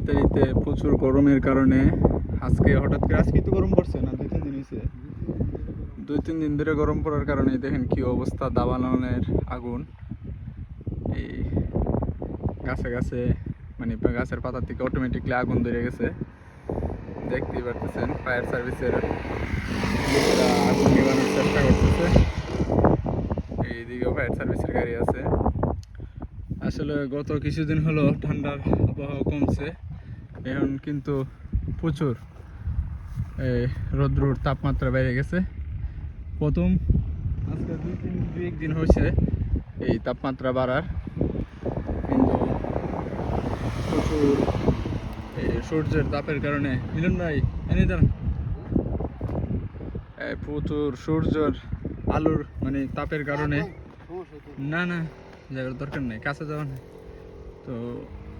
ইতালিতে প্রচুর গরমের কারণে আজকে হঠাৎ করে আজকে তো গরম পড়ছে না? দুই, তিন দিন হয়েছে। দুই, তিন দিন ধরে গরম পড়ার কারণে দেখেন কি অবস্থা দাবানলের আগুন। এই গাছে গাছে মানে গাছের পাতা থেকে অটোমেটিকলি আগুন ধরে গেছে। দেখতেই পারতেছেন, ফায়ার সার্ভিসের আগুন নিবানোর চেষ্টা করতেছে। এইদিকেও ফায়ার সার্ভিসের গাড়ি আছে। আসলে গত কিছুদিন হলো ঠান্ডার আবহাওয়া কমছে। এখন কিন্তু প্রচুর এই রৌদ্রুর তাপমাত্রা বেড়ে গেছে। প্রথম আজকে দুই তিন দুই একদিন হয়েছে এই তাপমাত্রা বাড়ার। কিন্তু প্রচুর এই সূর্যের তাপের কারণে। মিলন ভাই এনে দাঁড়ান। প্রচুর সূর্যের আলোর মানে তাপের কারণে। না না যাওয়ার দরকার নেই কাছে যাওয়া নেই। তো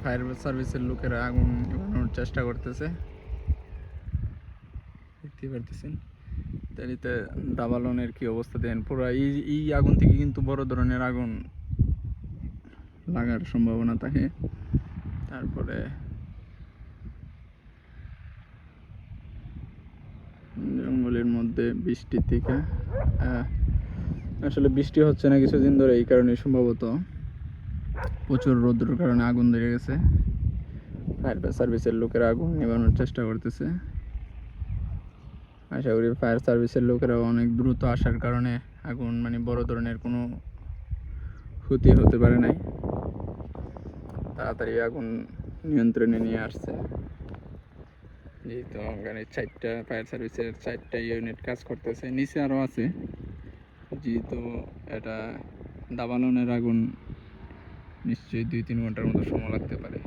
ফায়ার সার্ভিসের লোকেরা আগুন নিভানোর চেষ্টা করতেছে। দেখতে পারতেছেন। ইতালিতে দাবালনের কি অবস্থা দেন পুরো এই এই আগুন থেকে কিন্তু বড় ধরনের আগুন লাগার সম্ভাবনা থাকে। তারপরে জঙ্গলের মধ্যে বৃষ্টি থেকে আসলে বৃষ্টি হচ্ছে না কিছুদিন ধরে, এই কারণে সম্ভবত। প্রচুর রৌদ্রের কারণে আগুন ধরে গেছে। ফায়ার সার্ভিসের লোকেরা আগুন নেভানোর চেষ্টা করতেছে। আশা করি ফায়ার সার্ভিসের লোকেরা অনেক দ্রুত আসার কারণে আগুন মানে বড় ধরনের কোনো ক্ষতি হতে পারে নাই। তাড়াতাড়ি আগুন নিয়ন্ত্রণে নিয়ে আসছে। যেহেতু ওখানে চারটা ফায়ার সার্ভিসের চারটা ইউনিট কাজ করতেছে, নিচে আরও আছে। যেহেতু এটা দাবাননের আগুন নিশ্চয়ই দুই তিন ঘণ্টার মতো সময় লাগতে পারে।